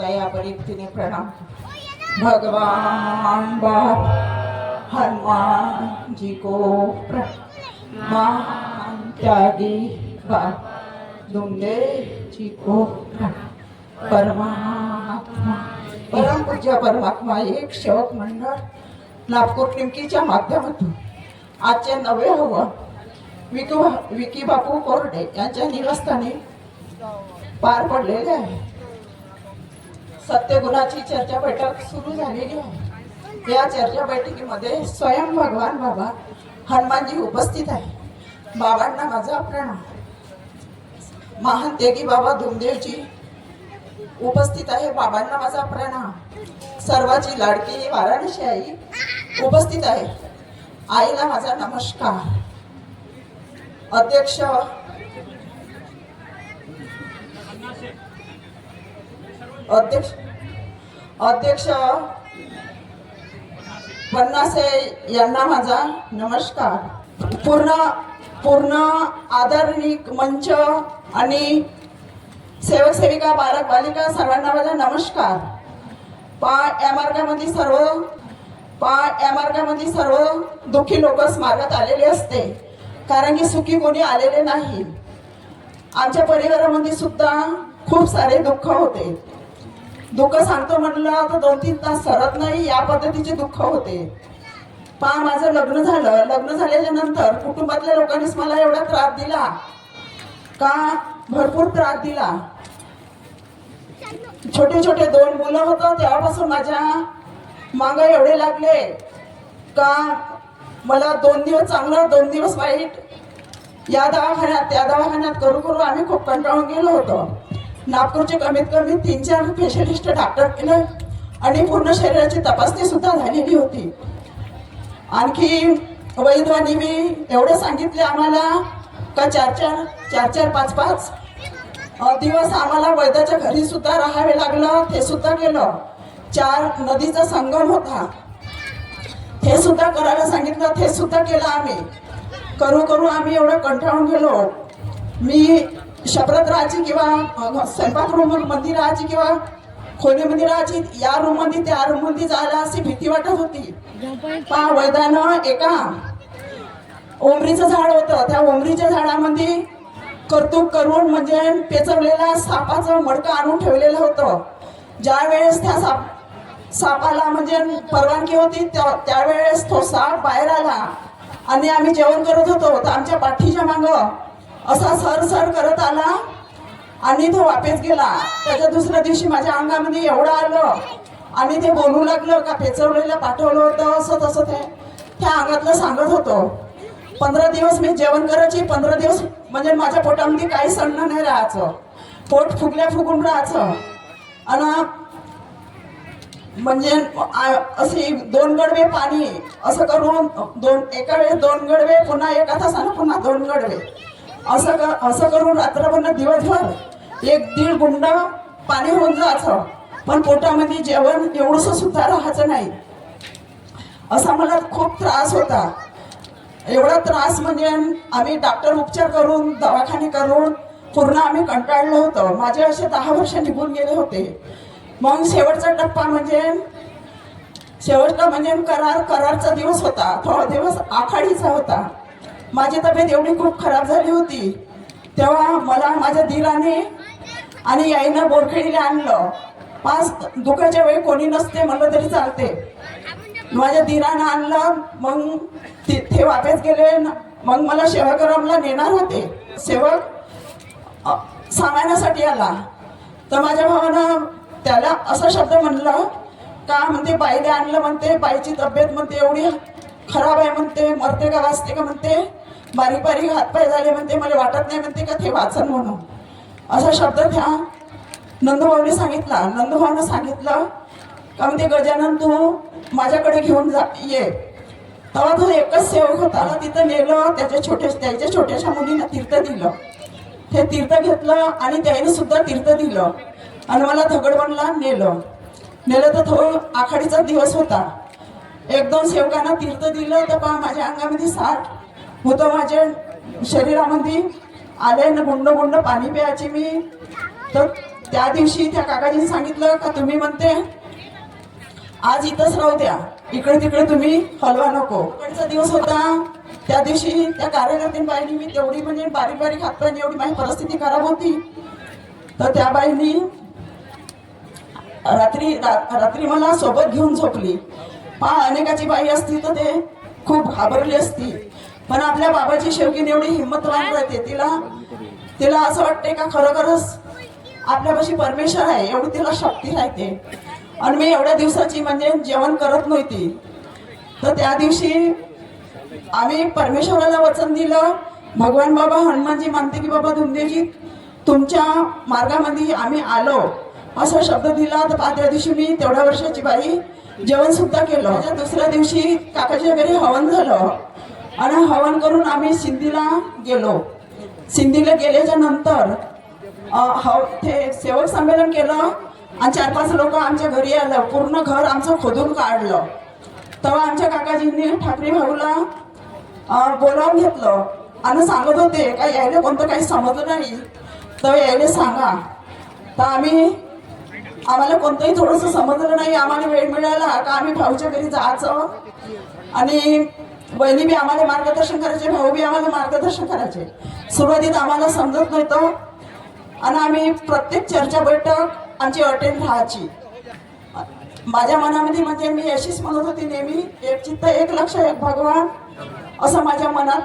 तया परीक्षिने प्रणाम। भगवान बाप हनुमान जी को प्रणाम त्यागी बाप दुंगे जी को परमात्मा। परम पूज्य परमात्मा एक सेवक मंडळ नागपूर टिमकीच्या माध्यमातून आजचे नवे हवं विकी विकी बापू कोरडे यांच्या निवासस्थानी पार पडलेले आहे. सत्यगुणाची चर्चा बैठक सुरू झालेली आहे. या चर्चा बैठकीमध्ये स्वयं भगवान बाबा हनुमानजी उपस्थित आहे बाबांना माझा प्रणाम. महान तेगी बाबा धुमदेवजी उपस्थित आहे बाबांना माझा प्रणाम. सर्वाची लाडकी वाराणसी आई उपस्थित आहे. आईला माझा नमस्कार. अध्यक्ष अध्यक्ष अध्यक्ष पन्नासे यांना माझा नमस्कार. पूर्ण पूर्ण आदरणीय मंच आणि सेवक सेविका बालक बालिका सर्वांना माझा नमस्कार. पा या मार्गामध्ये सर्व पा या मार्गामध्ये सर्व दुःखी लोक मार्गात आलेले असते. कारण की सुखी कोणी आलेले नाही. आमच्या परिवारामध्ये सुद्धा खूप सारे दुःख होते. दुःख सांगतो म्हटलं तर दोन तीन तास सरत नाही या पद्धतीचे दुःख होते. पा माझं लग्न झालं. लग्न झाल्याच्यानंतर कुटुंबातल्या लोकांनीच मला एवढा त्रास दिला. का? भरपूर त्रास दिला. छोटे छोटे दोन मुलं होतं तेव्हापासून माझ्या मागं एवढे लागले. का? मला दोन दिवस चांगलं दोन दिवस वाईट. या दवाखान्यात त्या दवाखान्यात करू करू आम्ही खूप कंटाळून गेलो होतो. नागपूरचे कमीत कमी तीन चार स्पेशलिस्ट डॉक्टर केलं. आणि पूर्ण शरीराची तपासणी सुद्धा झालेली होती. आणखी वैद्वानी मी एवढं सांगितले आम्हाला का चार चार चार चार पाच पाच दिवस आम्हाला वैद्याच्या घरी सुद्धा राहावे लागलं ते सुद्धा केलं. चार नदीचा संगम होता. हे सुद्धा करायला सांगितलं ते सुद्धा केलं आम्ही. करू करू आम्ही एवढं कंटाळून गेलो. मी शपरात राहायची किंवा स्वयंपाक रूममध्ये राहायची किंवा खोलीमध्ये राहायची या रूममध्ये त्या रूममध्ये जायला अशी भीती वाटत होती. पा वैदान एका ओमरीचं झाड होतं. त्या ओमरीच्या झाडामध्ये कर्तुक करून म्हणजे पेचवलेला सापाचं मडकं आणून ठेवलेलं होतं. ज्या वेळेस त्या साप सापाला म्हणजे परवानगी होती त्यावेळेस तो साप बाहेर आला. आणि आम्ही जेवण करत होतो. तर आमच्या पाठीच्या मागं असा सर सर करत आला आणि तो वापस गेला. त्याच्या दुसऱ्या दिवशी माझ्या अंगामध्ये एवढं आलं आणि ते बोलू लागलं का पेचवलेलं पाठवलं होतं असं तसं ते. त्या अंगातलं सांगत होतो. पंधरा दिवस मी जेवण करायची पंधरा दिवस म्हणजे माझ्या पोटामध्ये काही सणणं नाही राहायचं. पोट फुगल्या फुगून राहायचं. आणि म्हणजे आ- असे दोन गडवे पाणी असं करून दोन एका वेळेस दोन गडवे पुन्हा एका तासानं पुन्हा दोन गडवे. असं कर असं करून रात्रभर दिवसभर एक दीड गुंड पाणी होऊन जायचं. पण पोटामध्ये जेवण एवढंसं सुद्धा राहायचं नाही. असा मला खूप त्रास होता. एवढा त्रास म्हणजे आम्ही डॉक्टर उपचार करून दवाखाने करून पूर्ण आम्ही कंटाळलो होतो. माझे असे दहा वर्ष निघून गेले होते. मग शेवटचा टप्पा म्हणजे शेवटचा म्हणजे करार करारचा दिवस होता. थोडा दिवस आखाडीचा होता. माझी तब्येत एवढी खूप खराब झाली होती. तेव्हा मला माझ्या दिलाने आणि आईनं बोरखेडीला आणलं. पाच दुखाच्या वेळी कोणी नसते म्हणलं तरी चालते. माझ्या दिरानं आणलं मग तिथे वापस गेले मग मला सेवाग्रामला नेणार होते. सेवक सांगण्यासाठी आला. तर माझ्या भावानं त्याला असा शब्द म्हणलं का म्हणते बाईला आणलं म्हणते बाईची तब्येत म्हणते एवढी खराब आहे म्हणते मरते का वाचते का म्हणते? बारीक बारीक हातपाय झाले म्हणते मला वाटत नाही म्हणते का ते वाचन म्हणून. असा शब्द त्या नंदुभाऊने सांगितला. नंदुभाऊनं सांगितलं का म्हणते गजानन तू माझ्याकडे घेऊन जा ये. तेव्हा तो एकच सेवक होता तिथं नेलं त्याच्या छोट्या त्याच्या छोट्याशा मुलीनं तीर्थ दिलं. ते तीर्थ घेतलं आणि त्याने सुद्धा तीर्थ दिलं. आणि मला दगडबनला नेलं. नेलं तर तो आखाडीचा दिवस होता. एक दोन सेवकांना तीर्थ दिलं तर पहा माझ्या अंगामध्ये साठ होतं माझ्या शरीरामध्ये. आले ना गुंड गुंड पाणी प्यायची मी. तर त्या दिवशी त्या काकाजीने सांगितलं का तुम्ही म्हणते आज इथंच राहू द्या. इकडे तिकडे तुम्ही हलवा नको. इकडचा दिवस होता. त्या दिवशी त्या कार्यकर्त्यांनी बाईनी मी तेवढी म्हणजे बारीक बारीक हातपाय एवढी माझी परिस्थिती खराब होती. तर त्या बाईंनी रात्री रा- रात्री मला सोबत घेऊन झोपली. पहा अनेकाची बाई असती तर ते खूप घाबरली असती. पण आपल्या बाबाची शेवकीने एवढी हिंमतवान राहते तिला तिला असं वाटते का खरोखरच आपल्यापाशी परमेश्वर आहे एवढी तिला शक्ती राहते आणि मी एवढ्या दिवसाची म्हणजे जेवण करत नव्हती. तर त्या दिवशी आम्ही परमेश्वराला वचन दिलं. भगवान बाबा हनुमानजी मानते की बाबा धुमदेवजी तुमच्या मार्गामध्ये आम्ही आलो. असा शब्द दिला. तर पाचव्या त्या दिवशी मी तेवढ्या वर्षाची बाई जेवण सुद्धा केलं दुसऱ्या दिवशी काकाच्या घरी हवन झालं. आणि हवन करून आम्ही सिंधीला गेलो. सिंधीला गेल्याच्यानंतर हव ते सेवक संमेलन केलं आणि चार पाच लोक आमच्या घरी आलं. पूर्ण घर आमचं खोदून काढलं. तेव्हा आमच्या काकाजींनी ठाकरे भाऊला बोलावून घेतलं. आणि सांगत होते का यायला कोणतं काही समजलं नाही? तर यायला सांगा. तर आम्ही आम्हाला कोणतंही थोडंसं समजलं नाही. आम्हाला वेळ मिळाला का आम्ही भाऊच्या घरी जायचं? आणि बहिणी बी आम्हाला मार्गदर्शन करायचे भाऊ बी आम्हाला मार्गदर्शन करायचे. सुरुवातीत आम्हाला समजत नव्हतं. आणि आम्ही प्रत्येक चर्चा बैठक आमची अटेंड राहायची. माझ्या मनामध्ये म्हणजे मी अशीच म्हणत होती नेहमी एक चित्त एक लक्ष एक भगवान असं माझ्या मनात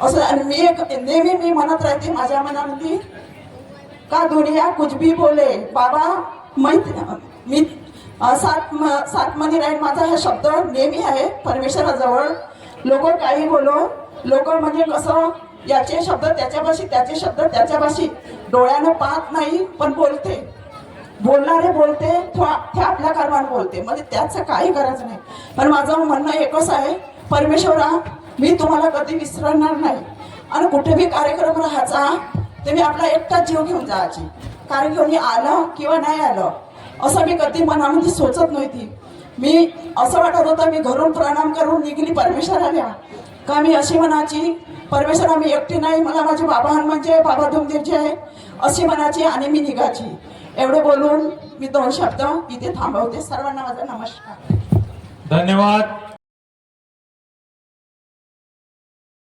असं आणि मी एक नेहमी मी म्हणत राहते माझ्या मनामध्ये का दुनिया कुछ भी बोले? बाबा मैत मी सात म- सात मध्ये राहील माझा हा शब्द नेहमी आहे परमेश्वराजवळ. लोक काही बोलो लोक म्हणजे कसं याचे शब्द त्याच्यापाशी त्याचे शब्द त्याच्यापाशी. डोळ्यानं पाहत नाही पण बोलते. बोलणारे बोलते तो- ते आपल्या कर्मानं बोलते. म्हणजे त्याचं काही गरज नाही. पण माझं म्हणणं एकच आहे परमेश्वरा मी तुम्हाला कधी विसरणार नाही. आणि कुठे बी कार्यक्रम राहायचा ते मी आपला एकटाच जीव घेऊन जायची कारण की मी आलं किंवा नाही आलं असं मी कधी मनामध्ये सोचत नव्हती. मी असं वाटत होतं मी घरून प्रणाम करून निघली परमेश्वराला. का मी अशी म्हणायची परमेश्वर आम्ही एकटी नाही मला माझे बाबा हनुमानचे बाबा धुमदेवचे आहे अशी म्हणायची आणि मी निघायची एवढं बोलून मी दोन शब्द इथे थांबवते. सर्वांना माझा नमस्कार. धन्यवाद.